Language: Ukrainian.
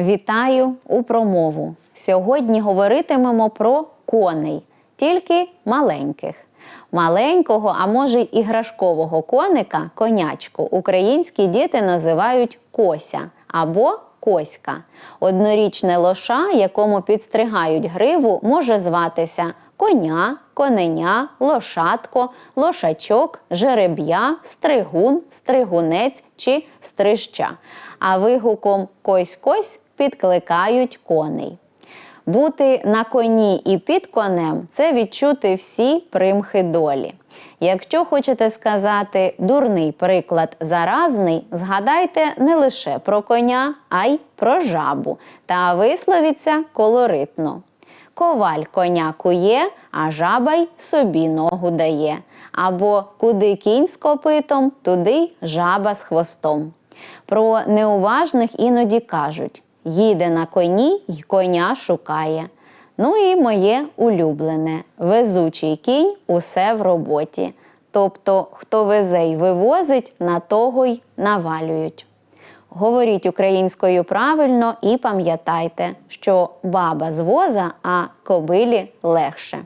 Вітаю у промову. Сьогодні говоритимемо про коней, тільки маленьких. Маленького, а може й іграшкового коника, конячку, українські діти називають кося або коська. Однорічне лоша, якому підстригають гриву, може зватися коня, коненя, лошадко, лошачок, жереб'я, стригун, стригунець чи стрижча. А вигуком кось-кось підкликають коней. Бути на коні і під конем це відчути всі примхи долі. Якщо хочете сказати дурний приклад заразний, згадайте не лише про коня, а й про жабу та висловіться колоритно. Коваль коня кує, а жаба й собі ногу дає. Або куди кінь з копитом, туди жаба з хвостом. Про неуважних іноді кажуть: їде на коні й коня шукає. Ну і моє улюблене везучий кінь усе в роботі. Тобто, хто везе й вивозить, на того й навалюють. Говоріть українською правильно і пам'ятайте, що баба з воза, а кобилі легше.